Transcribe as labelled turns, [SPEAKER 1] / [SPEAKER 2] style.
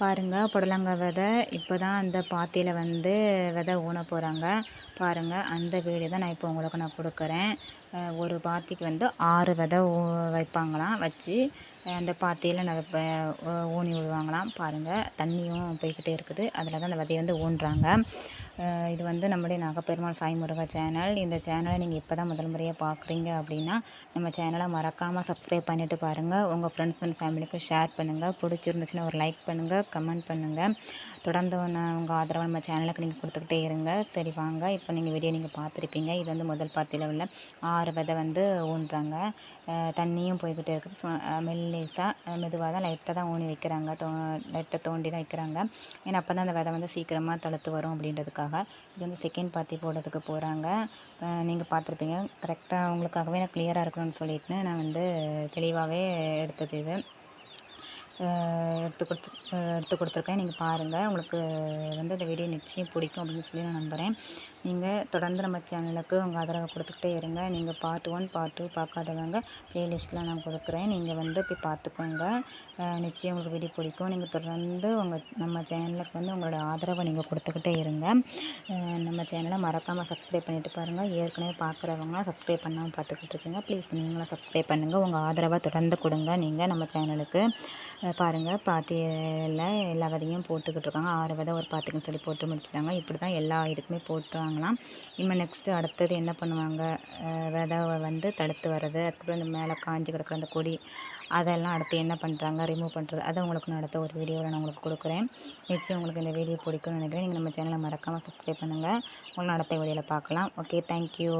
[SPEAKER 1] பாருங்கள் புடலங்காய் விதை. இப்போ தான் அந்த பாத்தியில் வந்து விதை ஊன போகிறாங்க பாருங்கள் அந்த வீடியோ தான் நான் இப்போ உங்களுக்கு நான் கொடுக்குறேன். ஒரு பாத்திக்கு வந்து ஆறு விதை வைப்பாங்களாம். வச்சு அந்த பாத்தியில் நிறைய ஊனி விடுவாங்களாம். பாருங்கள் தண்ணியும் போய்கிட்டே இருக்குது. அதில் தான் அந்த விதையை வந்து ஊன்றாங்க. இது வந்து நம்முடைய நாகப்பெருமாள் சாய் முருகா சேனல். இந்த சேனலை நீங்கள் இப்போ தான் முதல் முறையாக பார்க்குறீங்க அப்படின்னா நம்ம சேனலை மறக்காமல் சப்ஸ்கிரைப் பண்ணிவிட்டு பாருங்கள் உங்கள் ஃப்ரெண்ட்ஸ் அண்ட் ஃபேமிலிக்கு ஷேர் பண்ணுங்கள் பிடிச்சிருந்துச்சுன்னா ஒரு லைக் பண்ணுங்கள் கமெண்ட் பண்ணுங்கள் தொடர்ந்து உங்கள் ஆதரவை நம்ம சேனலுக்கு நீங்கள் கொடுத்துக்கிட்டே இருங்க. சரி வாங்க. இப்போ நீங்கள் வீடியோ நீங்கள் பார்த்துருப்பீங்க. இது வந்து முதல் பாத்தியில் உள்ள ஆறு விதை வந்து ஊன்றாங்க. தண்ணியும் போய்கிட்டே இருக்குது. மெல்ல லேசாக மெதுவாக தான் லைட்டாக தான் ஊனி வைக்கிறாங்க. தோ லைட்டாக தோண்டி தான் வைக்கிறாங்க. ஏன்னா அப்போ தான் அந்த விதை வந்து சீக்கிரமாக தளர்த்து வரும் அப்படின்றதுக்காக. இது வந்து செகண்ட் பாத்தி போடுறதுக்கு போகிறாங்க நீங்கள் பார்த்துருப்பீங்க. கரெக்டாக உங்களுக்காகவே நான் கிளியராக இருக்கணும்னு சொல்லிட்டு நான் வந்து தெளிவாகவே எடுத்தது இது. எடுத்து கொடுத்து எடுத்து கொடுத்துருக்கேன். நீங்கள் பாருங்கள் உங்களுக்கு வந்து இந்த வீடியோ நிச்சயம் பிடிக்கும் அப்படின்னு சொல்லி நான் நம்புகிறேன் நீங்கள் தொடர்ந்து நம்ம சேனலுக்கு உங்கள் ஆதரவை கொடுத்துக்கிட்டே இருங்க. நீங்கள் பார்ட் ஒன் பார்ட் டூ பார்க்காதவங்க ப்ளேலிஸ்ட்டில் நான் கொடுக்குறேன். நீங்கள் வந்து போய் பார்த்துக்கோங்க. நிச்சயம் உங்களுக்கு வீடியோ பிடிக்கும். நீங்கள் தொடர்ந்து உங்கள் நம்ம சேனலுக்கு வந்து உங்களோட ஆதரவை நீங்கள் கொடுத்துக்கிட்டே இருங்க. நம்ம சேனலை மறக்காமல் சப்ஸ்கிரைப் பண்ணிட்டு பாருங்கள் ஏற்கனவே பார்க்குறவங்க சப்ஸ்கிரைப் பண்ணாமல் பார்த்துக்கிட்டு இருக்கீங்க. ப்ளீஸ் நீங்களும் சப்ஸ்கிரைப் பண்ணுங்கள் உங்கள் ஆதரவை தொடர்ந்து கொடுங்க. நீங்கள் நம்ம சேனலுக்கு பாருங்கள் பாத்தியில் எல்லா விதையும் போட்டுக்கிட்டு இருக்காங்க ஆறு விதை ஒரு பாத்திக்குன்னு சொல்லி போட்டு முடிச்சிட்டாங்க. இப்படி தான் எல்லா இதுக்குமே போட்டுருவாங்களாம் இனிமேல் நெக்ஸ்ட்டு அடுத்தது என்ன பண்ணுவாங்க? விதை வந்து தடுத்து வர்றது அதுக்கப்புறம் இந்த மேலே காஞ்சி கிடக்குற அந்த கொடி அதெல்லாம் அடுத்து என்ன பண்ணுறாங்க ரிமூவ் பண்ணுறது அதை உங்களுக்கு நான் அடுத்த ஒரு வீடியோவில் நான் உங்களுக்கு கொடுக்குறேன். நிச்சயம் உங்களுக்கு இந்த வீடியோ பிடிக்கும்னு நினைக்கிறேன். நீங்கள் நம்ம சேனலை மறக்காமல் சப்ஸ்கிரைப் பண்ணுங்கள் உங்களை அடுத்த வீடியோவில் பார்க்கலாம். Okay thank you